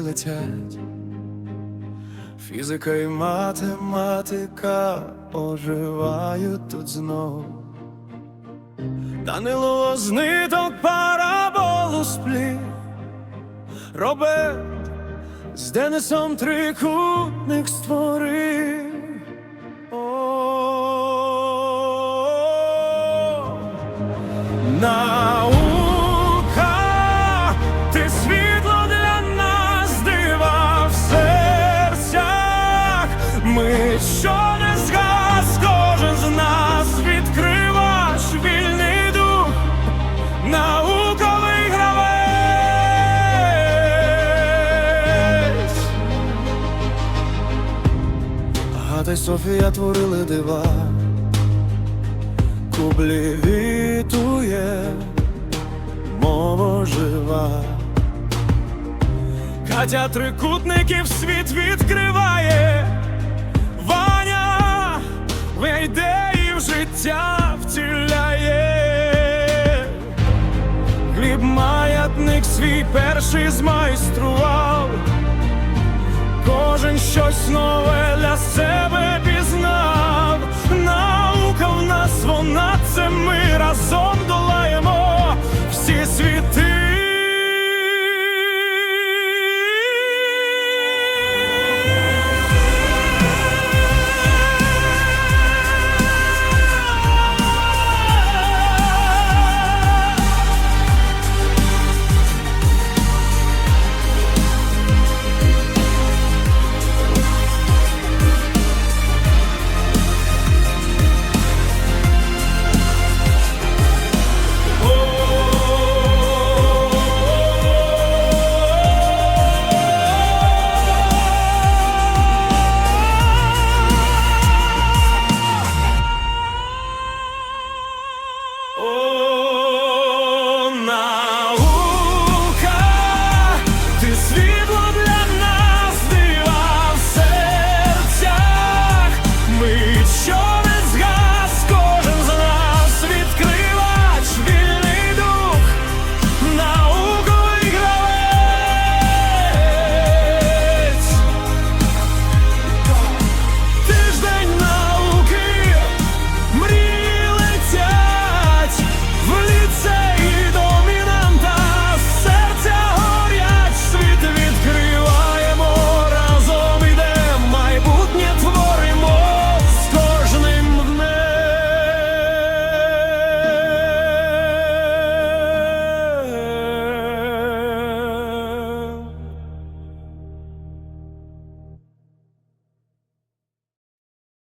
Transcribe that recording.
летять. Фізика і математика оживають тут знов. Данило з ниток параболу сплів, Роберт з Денисом трикутник створив. Наука, ти світло що не згас, кожен з нас відкриваш вільний дух, науковий гравець. Агата й Софія творили дива. Кублі вітує, мова жива. Катя трикутників світ відкриває, Ваня в ідеї в життя втіляє. Гліб маятник свій перший змайстрував, кожен щось нове для себе